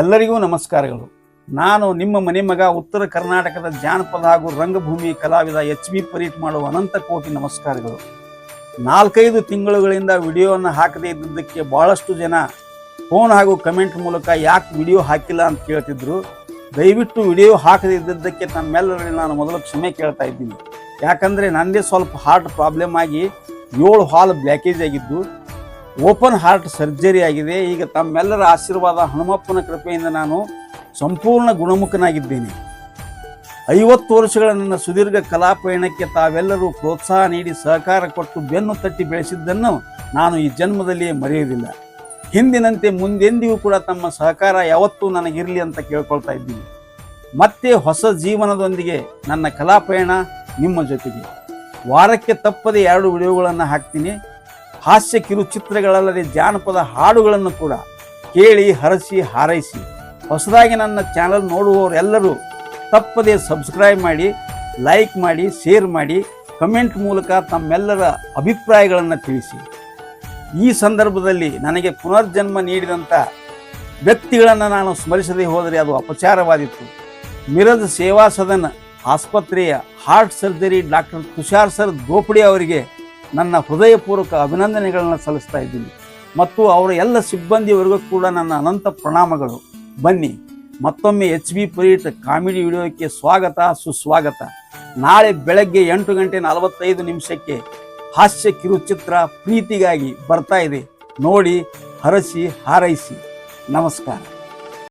ಎಲ್ಲರಿಗೂ ನಮಸ್ಕಾರಗಳು. ನಾನು ನಿಮ್ಮ ಮನೆ ಮಗ ಉತ್ತರ ಕರ್ನಾಟಕದ ಜಾನಪದ ಹಾಗೂ ರಂಗಭೂಮಿ ಕಲಾವಿದ ಎಚ್ ಬಿ ಪರೀಟ್ ಮಾಡುವ ಅನಂತ ಕೋಟಿ ನಮಸ್ಕಾರಗಳು. ನಾಲ್ಕೈದು ತಿಂಗಳುಗಳಿಂದ ವಿಡಿಯೋವನ್ನು ಹಾಕದೇ ಇದ್ದಿದ್ದಕ್ಕೆ ಬಹಳಷ್ಟು ಜನ ಫೋನ್ ಹಾಗೂ ಕಮೆಂಟ್ ಮೂಲಕ ಯಾಕೆ ವಿಡಿಯೋ ಹಾಕಿಲ್ಲ ಅಂತ ಕೇಳ್ತಿದ್ರು. ದಯವಿಟ್ಟು ವಿಡಿಯೋ ಹಾಕದೇ ಇದ್ದದ್ದಕ್ಕೆ ತಮ್ಮೆಲ್ಲರಲ್ಲಿ ನಾನು ಮೊದಲು ಕ್ಷಮೆ ಕೇಳ್ತಾ ಇದ್ದೀನಿ. ಯಾಕಂದರೆ ನನ್ನದೇ ಸ್ವಲ್ಪ ಹಾರ್ಟ್ ಪ್ರಾಬ್ಲಮ್ ಆಗಿ ಏಳು ಹಾಲ್ ಬ್ಲ್ಯಾಕೇಜ್ ಆಗಿದ್ದು ಓಪನ್ ಹಾರ್ಟ್ ಸರ್ಜರಿ ಆಗಿದೆ. ಈಗ ತಮ್ಮೆಲ್ಲರ ಆಶೀರ್ವಾದ ಹನುಮಪ್ಪನ ಕೃಪೆಯಿಂದ ನಾನು ಸಂಪೂರ್ಣ ಗುಣಮುಖನಾಗಿದ್ದೇನೆ. ಐವತ್ತು ವರ್ಷಗಳ ನನ್ನ ಸುದೀರ್ಘ ಕಲಾಪಯಣಕ್ಕೆ ತಾವೆಲ್ಲರೂ ಪ್ರೋತ್ಸಾಹ ನೀಡಿ ಸಹಕಾರ ಕೊಟ್ಟು ಬೆನ್ನು ತಟ್ಟಿ ಬೆಳೆಸಿದ್ದನ್ನು ನಾನು ಈ ಜನ್ಮದಲ್ಲಿಯೇ ಮರೆಯುವುದಿಲ್ಲ. ಹಿಂದಿನಂತೆ ಮುಂದೆಂದಿಗೂ ಕೂಡ ತಮ್ಮ ಸಹಕಾರ ಯಾವತ್ತೂ ನನಗಿರಲಿ ಅಂತ ಕೇಳ್ಕೊಳ್ತಾ ಇದ್ದೀನಿ. ಮತ್ತೆ ಹೊಸ ಜೀವನದೊಂದಿಗೆ ನನ್ನ ಕಲಾಪಯಣ ನಿಮ್ಮ ಜೊತೆಗೆ. ವಾರಕ್ಕೆ ತಪ್ಪದೆ ಎರಡು ವಿಡಿಯೋಗಳನ್ನು ಹಾಕ್ತೀನಿ. ಹಾಸ್ಯ ಕಿರುಚಿತ್ರಗಳಲ್ಲದೆ ಜಾನಪದ ಹಾಡುಗಳನ್ನು ಕೂಡ ಕೇಳಿ, ಹರಸಿ, ಹಾರೈಸಿ. ಹೊಸದಾಗಿ ನನ್ನ ಚಾನಲ್ ನೋಡುವವರೆಲ್ಲರೂ ತಪ್ಪದೆ ಸಬ್ಸ್ಕ್ರೈಬ್ ಮಾಡಿ, ಲೈಕ್ ಮಾಡಿ, ಶೇರ್ ಮಾಡಿ, ಕಮೆಂಟ್ ಮೂಲಕ ತಮ್ಮೆಲ್ಲರ ಅಭಿಪ್ರಾಯಗಳನ್ನು ತಿಳಿಸಿ. ಈ ಸಂದರ್ಭದಲ್ಲಿ ನನಗೆ ಪುನರ್ಜನ್ಮ ನೀಡಿದಂಥ ವ್ಯಕ್ತಿಗಳನ್ನು ನಾನು ಸ್ಮರಿಸದೇ ಹೋದರೆ ಅದು ಅಪಚಾರವಾದಿತ್ತು ಮಿರಜ್ ಸೇವಾ ಸದನ ಆಸ್ಪತ್ರೆಯ heart surgery doctor Tushar sir Gopadi ಅವರಿಗೆ ನನ್ನ ಹೃದಯಪೂರ್ವಕ ಅಭಿನಂದನೆಗಳನ್ನು ಸಲ್ಲಿಸ್ತಾ ಇದ್ದೀನಿ. ಮತ್ತು ಅವರ ಎಲ್ಲ ಸಿಬ್ಬಂದಿಯವರಿಗೂ ಕೂಡ ನನ್ನ ಅನಂತ ಪ್ರಣಾಮಗಳು. ಬನ್ನಿ, ಮತ್ತೊಮ್ಮೆ ಎಚ್ ಬಿ ಪರಿಟ್ ಕಾಮಿಡಿ ವಿಡಿಯೋಕ್ಕೆ ಸ್ವಾಗತ, ಸುಸ್ವಾಗತ. ನಾಳೆ ಬೆಳಗ್ಗೆ ಎಂಟು ಗಂಟೆ ನಲವತ್ತೈದು ನಿಮಿಷಕ್ಕೆ ಹಾಸ್ಯ ಕಿರುಚಿತ್ರ ಪ್ರೀತಿಗಾಗಿ ಬರ್ತಾ ಇದೆ. ನೋಡಿ, ಹರಸಿ, ಹಾರೈಸಿ. ನಮಸ್ಕಾರ.